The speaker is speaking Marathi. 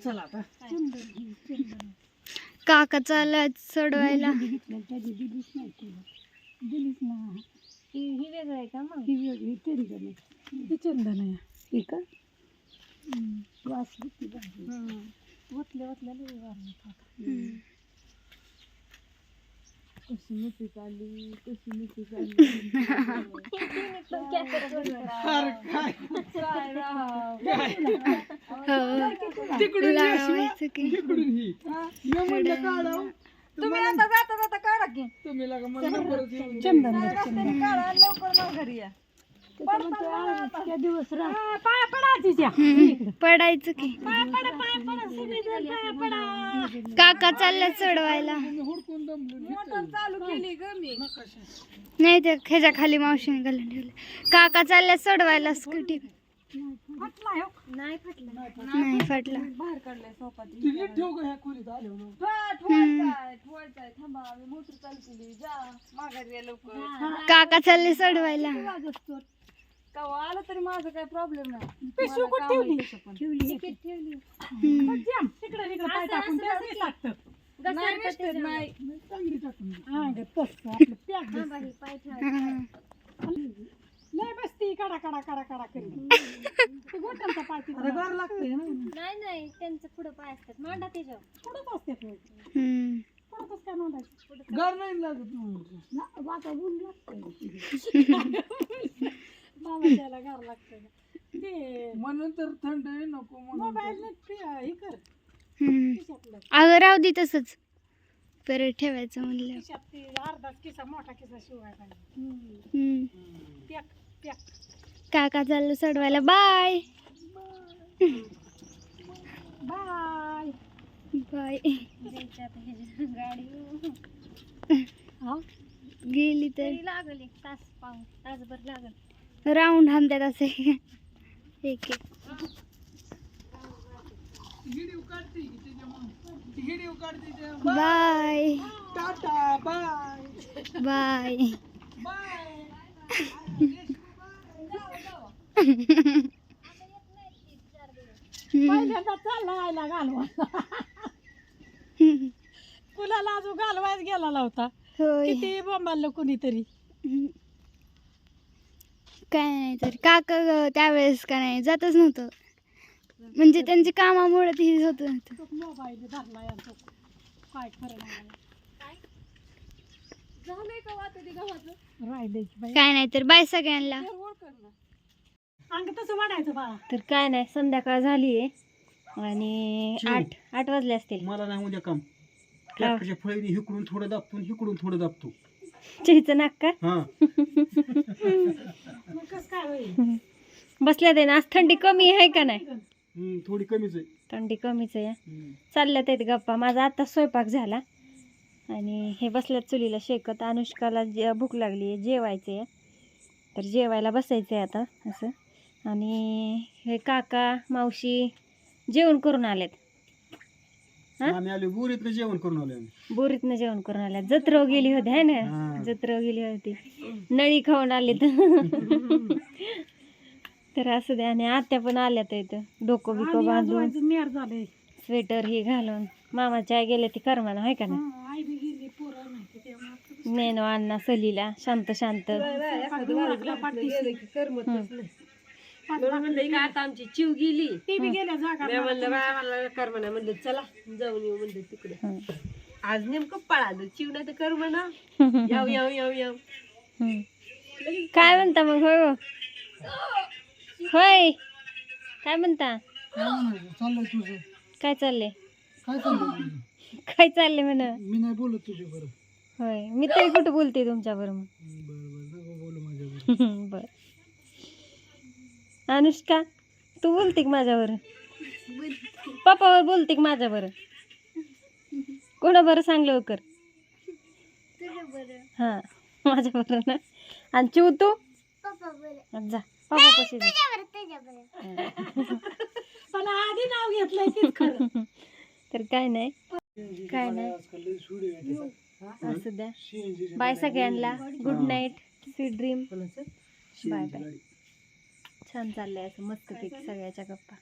चला आता. काका चालला सोडवायला दिलीच ना ही ही वेगळं आहे का मग? ही वेगळी चंदन आहे ही चंदन आहे. ही का? वास किती भारी. ओतल्या ओतल्या लई. कशी मिठी काढली कशी मिठी काढली पण कॅमेरा काय राव. हो. लावायचं की तुम्ही आता जाता जाता काढा की. चंदन. आहे, चंदन. काढा लवकर मग घरी या. त्याच्या म्हणते, आ, त्या दिवस रात पाया पडा तिच्या. हम्म. पडायचं की. पाया पडा पाया पडा सगळे जण पाया पडा. काका चालल्या सोडवायला मोटर चालू केली ग मी. नाही ते ह्याच्या खाली मावशीने घालून ठेवलं. काका चालल्या सोडवायला स्कूटी फाटला हो. नाही फाटलं. नाही फाटला. बाहेर काढलाय सोपा ठेवायचंय थांबा मी मोटर चालू केली. जा. माघारी या लवकर. काका चालले सोडवायला. कवा आलं तरी माझं काय प्रॉब्लेम नाही. पिशवी कुठं ठेवली? तिकडे तिकडे पाय टाकून ते लागतं. नाही. हा आपलं पॅक. हा. लय बसती कडा कडा कडा कडा करी ते गोट्यांचा पाय तिथं लागतंय ना. नाही नाही त्यांचं पुढं पाय असतात. मांडा त्याच्यावर. पुढंच असते ते. हम्म. पुढंच काय मांडायचं? गार नाही लागत ना, वाटा ऊन लागतंय. मामाच्याला गार लागतंय. ते म्हणून तर थंड आहे नको म्हणून मोबाईल हे कर. हम्म. खिशातलं. अगं राहू दे तसंच. परत ठेवायचं म्हणलं. खिशात ते अर्धाच किसा मोठा किसा. Pack pack. काका चाललो सोडवायला बाय. बाय. बाय. गाडी हा? गेली तर. लागल एक तास पाऊन तासभर लागल. राऊंड हाणतात असे. एक त्या. Bye. Tata bye. Bye. Bye. पहिल्यांदा चालला आयला घालवा कुणाला अजून घालवायच गेला होता? होय. किती बोंबाल कुणीतरी. काय नाही तर काका ग त्यावेळेस का नाही जातच नव्हतं. म्हणजे त्यांच्या कामामुळे ते होत नव्हतं. तो मोबाईल धरला यांचा. काय खरं नाही. झालंय का वाटत ते गव्हाचं राहिले बाई. काय नाही तर बाय सगळ्यांना. अंग तसं वाढायचं बाळा. तर काय नाही संध्याकाळ झाली आहे आणि. आठ आठ वाजले असतील. मला नाही उद्या काम. ट्रॅक्टरच्या फळीने हिकडून थोडं दाबतो आणि हिकडून थोडं दाबतो. चहीचं नाक का? हा. मग कसं काय होईल? बसल्या ते आज थंडी कमी आहे का नाही? हम्म, थोडी कमीच आहे. थंडी कमीच आहे. हम्म. चालल्यात आहेत गप्पा. माझा आता स्वयंपाक झाला. आणि हे बसल्यात चुलीला शेकत. अनुष्काला जे भूक लागली आहे जेवायचं आहे तर जेवायला बसायचं आहे आता असं. आणि हे काका मावशी जेवण करून आलेत. हा? आम्ही आलो बुरीतनं जेवण करून आलो आम्ही. बोरीतनं जेवण करून आल्यात जत्रव गेली होती आहे ना? हा. जत्रव गेली होती. नळी खाऊन आलेत. तर असं द्या आणि आत्या पण आल्यात इथं. डोकं बिकं बांधून. आजूबाजू नेर झाले. स्वेटर हे घालून. मामाच्या आई गेले ती करमाना आहे का ना आई बी गेली पोरं नाही नेनो अण्णा सलीला. शांत शांत. आता आमची चिव गेली. ती बी गेल्या जागा म्हणलं करमना म्हणलं. चला जाऊन येऊ म्हणलं तिकडे. आज नेमकं पळालो चिव नाही तर कर म्हणा. याव याव याव याव. काय म्हणता मग होय हो? होय. काय म्हणता? चाललंय तुझं. काय चाललंय? काय चाललंय काय चाललंय म्हण? मी नाही बोलत तुझ्या बरं होय. मी तरी कुठं बोलते तुमच्या बरोबर? बरं बरं. नको बोलू माझ्या बर. अनुष्का तू बोलते का माझ्यावर? पप्पावर बोलते का माझ्यावर. कोणा बरं सांग लवकर? हा माझ्या बरं ना? आणि चिव तू? जा पप्पा पण आधी नाव घेतलंय खरं तर काय नाही. काय नाही. असू द्या. बाय सगळ्यांना. Good night sweet dream bye bye. छान चाललंय असं मस्तपैकी सगळ्याच्या गप्पा.